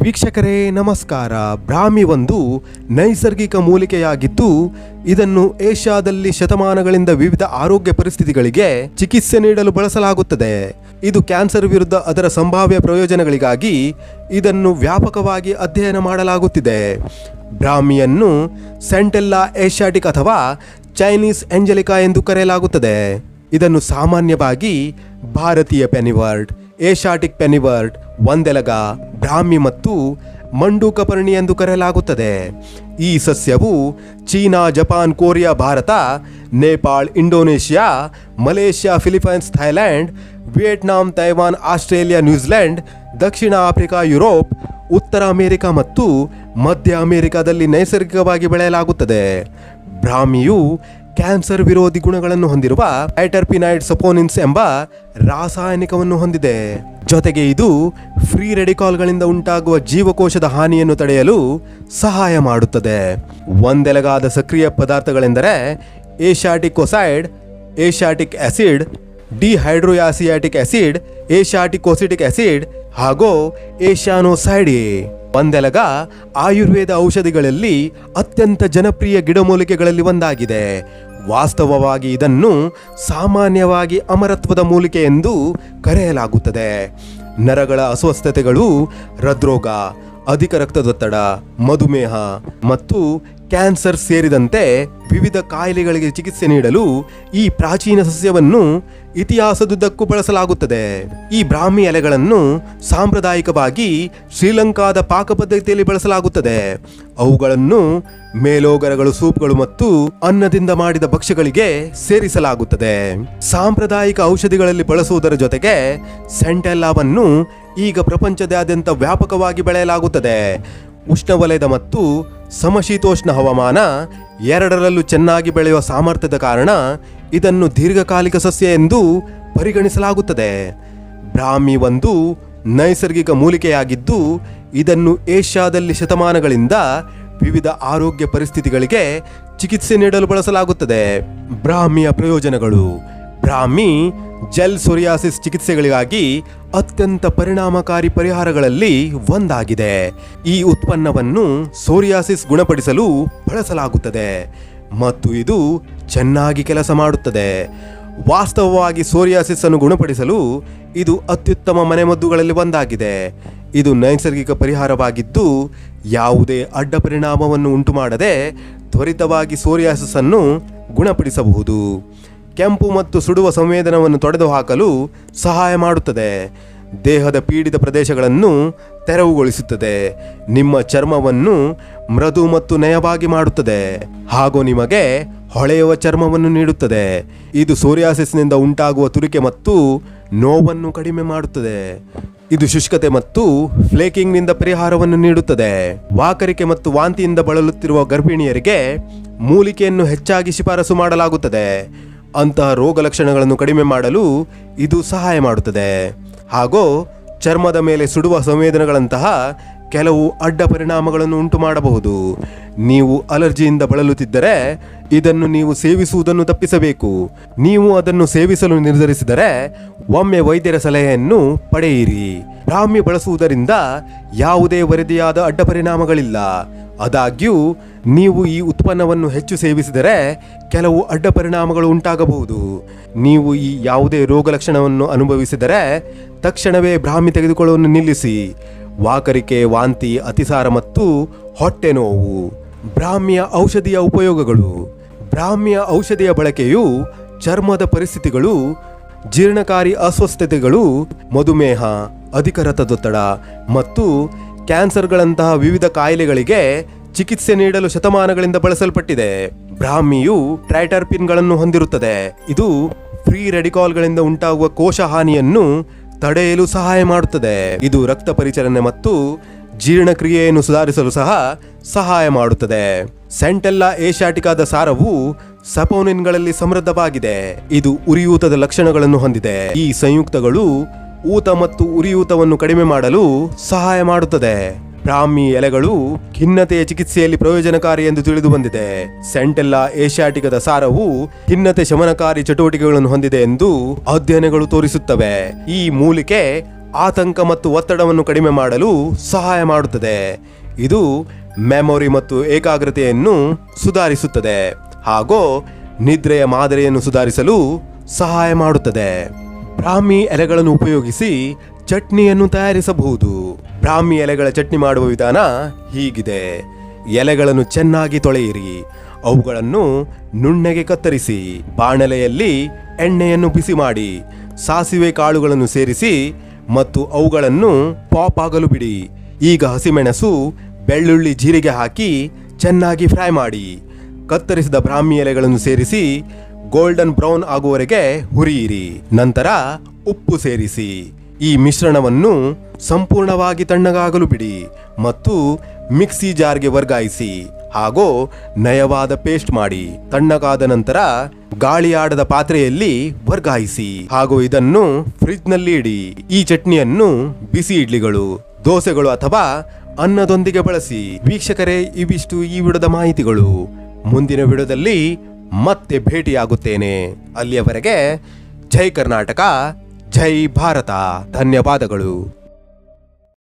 ವೀಕ್ಷಕರೇ, ನಮಸ್ಕಾರ. ಬ್ರಾಹ್ಮಿ ಒಂದು ನೈಸರ್ಗಿಕ ಮೂಲಿಕೆಯಾಗಿದ್ದು, ಇದನ್ನು ಏಷ್ಯಾದಲ್ಲಿ ಶತಮಾನಗಳಿಂದ ವಿವಿಧ ಆರೋಗ್ಯ ಪರಿಸ್ಥಿತಿಗಳಿಗೆ ಚಿಕಿತ್ಸೆ ನೀಡಲು ಬಳಸಲಾಗುತ್ತದೆ. ಇದು ಕ್ಯಾನ್ಸರ್ ವಿರುದ್ಧ ಅದರ ಸಂಭಾವ್ಯ ಪ್ರಯೋಜನಗಳಿಗಾಗಿ ಇದನ್ನು ವ್ಯಾಪಕವಾಗಿ ಅಧ್ಯಯನ ಮಾಡಲಾಗುತ್ತಿದೆ. ಬ್ರಾಹ್ಮಿಯನ್ನು ಸೆಂಟೆಲ್ಲಾ ಏಷ್ಯಾಟಿಕ್ ಅಥವಾ ಚೈನೀಸ್ ಎಂಜಲಿಕಾ ಎಂದು ಕರೆಯಲಾಗುತ್ತದೆ. ಇದನ್ನು ಸಾಮಾನ್ಯವಾಗಿ ಭಾರತೀಯ ಪೆನಿವರ್ಡ್, ಏಷ್ಯಾಟಿಕ್ ಪೆನಿವರ್ಡ್ ಒಂದೆಲಗ ಬ್ರಾಹ್ಮಿ ಮತ್ತು ಮಂಡೂಕಪರ್ಣಿ ಎಂದು ಕರೆಯಲಾಗುತ್ತದೆ. ಈ ಸಸ್ಯವು China, Japan, Korea, Bharat, Nepal, Indonesia, Malaysia, Philippines Thailand Vietnam, Taiwan, Australia, New Zealand, ದಕ್ಷಿಣ ಆಫ್ರಿಕಾ, ಯುರೋಪ್, ಉತ್ತರ ಅಮೆರಿಕ ಮತ್ತು ಮಧ್ಯ ಅಮೆರಿಕಾದಲ್ಲಿ ನೈಸರ್ಗಿಕವಾಗಿ ಬೆಳೆಯಲಾಗುತ್ತದೆ. ಬ್ರಾಹ್ಮಿಯು ಕ್ಯಾನ್ಸರ್ ವಿರೋಧಿ ಗುಣಗಳನ್ನು ಹೊಂದಿರುವ ಐಟರ್ಪಿನೈಡ್ ಸಪೋನಿನ್ಸ್ ಎಂಬ ರಾಸಾಯನಿಕವನ್ನು ಹೊಂದಿದೆ. ಜೊತೆಗೆ ಇದು ಫ್ರೀ ರೆಡಿಕಾಲ್ಗಳಿಂದ ಉಂಟಾಗುವ ಜೀವಕೋಶದ ಹಾನಿಯನ್ನು ತಡೆಯಲು ಸಹಾಯ ಮಾಡುತ್ತದೆ. ಒಂದೆಲಗಾದ ಸಕ್ರಿಯ ಪದಾರ್ಥಗಳೆಂದರೆ asiaticoside asiatic acid dehydroasiatic acid ಏಷಾಟಿಕೋಸಿಟಿಕ್ acid ಹಾಗೂ ಏಷ್ಯಾನೋಸೈಡಿ ಒಂದೆಲಗ ಆಯುರ್ವೇದ ಔಷಧಿಗಳಲ್ಲಿ ಅತ್ಯಂತ ಜನಪ್ರಿಯ ಗಿಡಮೂಲಿಕೆಗಳಲ್ಲಿ ಒಂದಾಗಿದೆ. ವಾಸ್ತವವಾಗಿ ಇದನ್ನು ಸಾಮಾನ್ಯವಾಗಿ ಅಮರತ್ವದ ಮೂಲಿಕೆ ಎಂದು ಕರೆಯಲಾಗುತ್ತದೆ. ನರಗಳ ಅಸ್ವಸ್ಥತೆಗಳು ಹೃದ್ರೋಗ ಅಧಿಕ ರಕ್ತದೊತ್ತಡ, ಮಧುಮೇಹ ಮತ್ತು ಕ್ಯಾನ್ಸರ್ ಸೇರಿದಂತೆ ವಿವಿಧ ಕಾಯಿಲೆಗಳಿಗೆ ಚಿಕಿತ್ಸೆ ನೀಡಲು ಈ ಪ್ರಾಚೀನ ಸಸ್ಯವನ್ನು ಇತಿಹಾಸದುದ್ದಕ್ಕೂ ಬಳಸಲಾಗುತ್ತದೆ. ಈ ಬ್ರಾಹ್ಮಿ ಎಲೆಗಳನ್ನು ಸಾಂಪ್ರದಾಯಿಕವಾಗಿ ಶ್ರೀಲಂಕಾದ ಪಾಕಪದ್ಧತಿಯಲ್ಲಿ ಬಳಸಲಾಗುತ್ತದೆ. ಅವುಗಳನ್ನು ಮೇಲೋಗರಗಳು, ಸೂಪ್ಗಳು ಮತ್ತು ಅನ್ನದಿಂದ ಮಾಡಿದ ಭಕ್ಷ್ಯಗಳಿಗೆ ಸೇರಿಸಲಾಗುತ್ತದೆ. ಸಾಂಪ್ರದಾಯಿಕ ಔಷಧಿಗಳಲ್ಲಿ ಬಳಸುವುದರ ಜೊತೆಗೆ ಸೆಂಟೆಲ್ಲಾವನ್ನು ಈಗ ಪ್ರಪಂಚದಾದ್ಯಂತ ವ್ಯಾಪಕವಾಗಿ ಬೆಳೆಯಲಾಗುತ್ತದೆ. ಉಷ್ಣವಲಯದ ಮತ್ತು ಸಮಶೀತೋಷ್ಣ ಹವಾಮಾನ ಎರಡರಲ್ಲೂ ಚೆನ್ನಾಗಿ ಬೆಳೆಯುವ ಸಾಮರ್ಥ್ಯದ ಕಾರಣ ಇದನ್ನು ದೀರ್ಘಕಾಲಿಕ ಸಸ್ಯ ಎಂದು ಪರಿಗಣಿಸಲಾಗುತ್ತದೆ. ಬ್ರಾಹ್ಮಿ ಒಂದು ನೈಸರ್ಗಿಕ ಮೂಲಿಕೆಯಾಗಿದ್ದು, ಇದನ್ನು ಏಷ್ಯಾದಲ್ಲಿ ಶತಮಾನಗಳಿಂದ ವಿವಿಧ ಆರೋಗ್ಯ ಪರಿಸ್ಥಿತಿಗಳಿಗೆ ಚಿಕಿತ್ಸೆ ನೀಡಲು ಬಳಸಲಾಗುತ್ತದೆ. ಬ್ರಾಹ್ಮಿಯ ಪ್ರಯೋಜನಗಳು. ಬ್ರಾಹ್ಮಿ ಜೆಲ್ ಸೊರಿಯಾಸಿಸ್ ಚಿಕಿತ್ಸೆಗಳಿಗಾಗಿ ಅತ್ಯಂತ ಪರಿಣಾಮಕಾರಿ ಪರಿಹಾರಗಳಲ್ಲಿ ಒಂದಾಗಿದೆ. ಈ ಉತ್ಪನ್ನವನ್ನು ಸೋರಿಯಾಸಿಸ್ ಗುಣಪಡಿಸಲು ಬಳಸಲಾಗುತ್ತದೆ ಮತ್ತು ಇದು ಚೆನ್ನಾಗಿ ಕೆಲಸ ಮಾಡುತ್ತದೆ. ವಾಸ್ತವವಾಗಿ ಸೋರಿಯಾಸಿಸ್ ಅನ್ನು ಗುಣಪಡಿಸಲು ಇದು ಅತ್ಯುತ್ತಮ ಮನೆಮದ್ದುಗಳಲ್ಲಿ ಒಂದಾಗಿದೆ. ಇದು ನೈಸರ್ಗಿಕ ಪರಿಹಾರವಾಗಿದ್ದು ಯಾವುದೇ ಅಡ್ಡ ಪರಿಣಾಮವನ್ನು ಉಂಟುಮಾಡದೆ ತ್ವರಿತವಾಗಿ ಸೋರಿಯಾಸಿಸ್ ಅನ್ನು ಗುಣಪಡಿಸಬಹುದು. ಕೆಂಪು ಮತ್ತು ಸುಡುವ ಸಂವೇದನವನ್ನು ತೊಡೆದುಹಾಕಲು ಸಹಾಯ ಮಾಡುತ್ತದೆ. ದೇಹದ ಪೀಡಿತ ಪ್ರದೇಶಗಳನ್ನು ತೆರವುಗೊಳಿಸುತ್ತದೆ. ನಿಮ್ಮ ಚರ್ಮವನ್ನು ಮೃದು ಮತ್ತು ನಯವಾಗಿ ಮಾಡುತ್ತದೆ. ಹಾಗೂ ನಿಮಗೆ ಹೊಳೆಯುವ ಚರ್ಮವನ್ನು ನೀಡುತ್ತದೆ. ಇದು ಸೂರ್ಯಾಸಿಸ್ನಿಂದ ಉಂಟಾಗುವ ತುರಿಕೆ ಮತ್ತು ನೋವನ್ನು ಕಡಿಮೆ ಮಾಡುತ್ತದೆ. ಇದು ಶುಷ್ಕತೆ ಮತ್ತು ಫ್ಲೇಕಿಂಗ್ನಿಂದ ಪರಿಹಾರವನ್ನು ನೀಡುತ್ತದೆ. ವಾಕರಿಕೆ ಮತ್ತು ವಾಂತಿಯಿಂದ ಬಳಲುತ್ತಿರುವ ಗರ್ಭಿಣಿಯರಿಗೆ ಮೂಲಿಕೆಯನ್ನು ಹೆಚ್ಚಾಗಿ ಶಿಫಾರಸು ಮಾಡಲಾಗುತ್ತದೆ. ಅಂತಹ ರೋಗ ಲಕ್ಷಣಗಳನ್ನು ಕಡಿಮೆ ಮಾಡಲು ಇದು ಸಹಾಯ ಮಾಡುತ್ತದೆ. ಹಾಗೂ ಚರ್ಮದ ಮೇಲೆ ಸುಡುವ ಸಂವೇದನೆಗಳಂತಹ ಕೆಲವು ಅಡ್ಡ ಪರಿಣಾಮಗಳನ್ನು ಉಂಟು ಮಾಡಬಹುದು. ನೀವು ಅಲರ್ಜಿಯಿಂದ ಬಳಲುತ್ತಿದ್ದರೆ ಇದನ್ನು ನೀವು ಸೇವಿಸುವುದನ್ನು ತಪ್ಪಿಸಬೇಕು. ನೀವು ಅದನ್ನು ಸೇವಿಸಲು ನಿರ್ಧರಿಸಿದರೆ ಒಮ್ಮೆ ವೈದ್ಯರ ಸಲಹೆಯನ್ನು ಪಡೆಯಿರಿ. ಬ್ರಾಹ್ಮಿ ಬಳಸುವುದರಿಂದ ಯಾವುದೇ ವರದಿಯಾದ ಅಡ್ಡ ಪರಿಣಾಮಗಳಿಲ್ಲ. ಆದಾಗ್ಯೂ, ನೀವು ಈ ಉತ್ಪನ್ನವನ್ನು ಹೆಚ್ಚು ಸೇವಿಸಿದರೆ ಕೆಲವು ಅಡ್ಡ ಪರಿಣಾಮಗಳು ಉಂಟಾಗಬಹುದು. ನೀವು ಈ ಯಾವುದೇ ರೋಗ ಲಕ್ಷಣವನ್ನು ಅನುಭವಿಸಿದರೆ ತಕ್ಷಣವೇ ಭ್ರಾಮಿ ತೆಗೆದುಕೊಳ್ಳುವನ್ನು ನಿಲ್ಲಿಸಿ. ವಾಕರಿಕೆ, ವಾಂತಿ, ಅತಿಸಾರ ಮತ್ತು ಹೊಟ್ಟೆ ನೋವು ಬ್ರಾಹ್ಮಿಯ ಔಷಧಿಯ ಉಪಯೋಗಗಳು ಬ್ರಾಹ್ಮಿಯ ಔಷಧಿಯ ಬಳಕೆಯು ಚರ್ಮದ ಪರಿಸ್ಥಿತಿಗಳು, ಜೀರ್ಣಕಾರಿ ಅಸ್ವಸ್ಥತೆಗಳು, ಮಧುಮೇಹ, ಅಧಿಕ ರಕ್ತದೊತ್ತಡ ಮತ್ತು ಕ್ಯಾನ್ಸರ್ಗಳಂತಹ ವಿವಿಧ ಕಾಯಿಲೆಗಳಿಗೆ ಚಿಕಿತ್ಸೆ ನೀಡಲು ಶತಮಾನಗಳಿಂದ ಬಳಸಲ್ಪಟ್ಟಿದೆ. ಬ್ರಾಹ್ಮಿಯು ಟ್ರೈಟರ್ಪಿನ್ಗಳನ್ನು ಹೊಂದಿರುತ್ತದೆ. ಇದು ಫ್ರೀ ರೆಡಿಕಾಲ್ಗಳಿಂದ ಉಂಟಾಗುವ ಕೋಶ ಹಾನಿಯನ್ನು ತಡೆಯಲು ಸಹಾಯ ಮಾಡುತ್ತದೆ. ಇದು ರಕ್ತ ಪರಿಚಲನೆ ಮತ್ತು ಜೀರ್ಣಕ್ರಿಯೆಯನ್ನು ಸುಧಾರಿಸಲು ಸಹ ಸಹಾಯ ಮಾಡುತ್ತದೆ. ಸೆಂಟೆಲ್ಲಾ ಏಷ್ಯಾಟಿಕಾದ ಸಾರವು ಸಪೋನಿನ್ಗಳಲ್ಲಿ ಸಮೃದ್ಧವಾಗಿದೆ. ಇದು ಉರಿಯೂತದ ಲಕ್ಷಣಗಳನ್ನು ಹೊಂದಿದೆ. ಈ ಸಂಯುಕ್ತಗಳು ಊತ ಮತ್ತು ಉರಿಯೂತವನ್ನು ಕಡಿಮೆ ಮಾಡಲು ಸಹಾಯ ಮಾಡುತ್ತದೆ. ಬ್ರಾಹ್ಮಿ ಎಲೆಗಳು ಖಿನ್ನತೆಯ ಚಿಕಿತ್ಸೆಯಲ್ಲಿ ಪ್ರಯೋಜನಕಾರಿ ಎಂದು ತಿಳಿದು ಬಂದಿದೆ. ಸೆಂಟೆಲ್ಲಾ ಏಷ್ಯಾಟಿಕದ ಸಾರವು ಖಿನ್ನತೆ ಶಮನಕಾರಿ ಚಟುವಟಿಕೆಗಳನ್ನು ಹೊಂದಿದೆ ಎಂದು ಅಧ್ಯಯನಗಳು ತೋರಿಸುತ್ತವೆ. ಈ ಮೂಲಿಕೆ ಆತಂಕ ಮತ್ತು ಒತ್ತಡವನ್ನು ಕಡಿಮೆ ಮಾಡಲು ಸಹಾಯ ಮಾಡುತ್ತದೆ. ಇದು ಮೆಮೊರಿ ಮತ್ತು ಏಕಾಗ್ರತೆಯನ್ನು ಸುಧಾರಿಸುತ್ತದೆ ಹಾಗೂ ನಿದ್ರೆಯ ಮಾದರಿಯನ್ನು ಸುಧಾರಿಸಲು ಸಹಾಯ ಮಾಡುತ್ತದೆ. ಬ್ರಾಹ್ಮಿ ಎಲೆಗಳನ್ನು ಉಪಯೋಗಿಸಿ ಚಟ್ನಿಯನ್ನು ತಯಾರಿಸಬಹುದು. ಬ್ರಾಹ್ಮಿ ಎಲೆಗಳ ಚಟ್ನಿ ಮಾಡುವ ವಿಧಾನ ಹೀಗಿದೆ. ಎಲೆಗಳನ್ನು ಚೆನ್ನಾಗಿ ತೊಳೆಯಿರಿ. ಅವುಗಳನ್ನು ನುಣ್ಣಗೆ ಕತ್ತರಿಸಿ, ಬಾಣಲೆಯಲ್ಲಿ ಎಣ್ಣೆಯನ್ನು ಬಿಸಿ ಮಾಡಿ, ಸಾಸಿವೆ ಕಾಳುಗಳನ್ನು ಸೇರಿಸಿ ಮತ್ತು ಅವುಗಳನ್ನು ಪಾಪ್ ಆಗಲು ಬಿಡಿ. ಈಗ ಹಸಿಮೆಣಸು, ಬೆಳ್ಳುಳ್ಳಿ ಜೀರಿಗೆ ಹಾಕಿ ಚೆನ್ನಾಗಿ ಫ್ರೈ ಮಾಡಿ. ಕತ್ತರಿಸಿದ ಬ್ರಾಹ್ಮಿ ಎಲೆಗಳನ್ನು ಸೇರಿಸಿ ಗೋಲ್ಡನ್ ಬ್ರೌನ್ ಆಗುವವರೆಗೆ ಹುರಿಯಿರಿ. ನಂತರ ಉಪ್ಪು ಸೇರಿಸಿ. ಈ ಮಿಶ್ರಣವನ್ನು ಸಂಪೂರ್ಣವಾಗಿ ತಣ್ಣಗಾಗಲು ಬಿಡಿ ಮತ್ತು ಮಿಕ್ಸಿ ಜಾರ್ಗೆ ವರ್ಗಾಯಿಸಿ ಹಾಗೂ ನಯವಾದ ಪೇಸ್ಟ್ ಮಾಡಿ ತಣ್ಣಗಾದ ನಂತರ ಗಾಳಿಯಾಡದ ಪಾತ್ರೆಯಲ್ಲಿ ವರ್ಗಾಯಿಸಿ ಹಾಗೂ ಇದನ್ನು ಫ್ರಿಡ್ಜ್ನಲ್ಲಿ ಇಡಿ. ಈ ಚಟ್ನಿಯನ್ನು ಬಿಸಿ ಇಡ್ಲಿಗಳು, ದೋಸೆಗಳು ಅಥವಾ ಅನ್ನದೊಂದಿಗೆ ಬಳಸಿ. ವೀಕ್ಷಕರೇ, ಇವಿಷ್ಟು ಈ ವಿಡದ ಮಾಹಿತಿಗಳು. ಮುಂದಿನ ವಿಡಿಯೋದಲ್ಲಿ ಮತ್ತೆ ಭೇಟಿಯಾಗುತ್ತೇನೆ. ಅಲ್ಲಿಯವರೆಗೆ ಜೈ ಕರ್ನಾಟಕ ಜೈ ಭಾರತ. ಧನ್ಯವಾದಗಳು.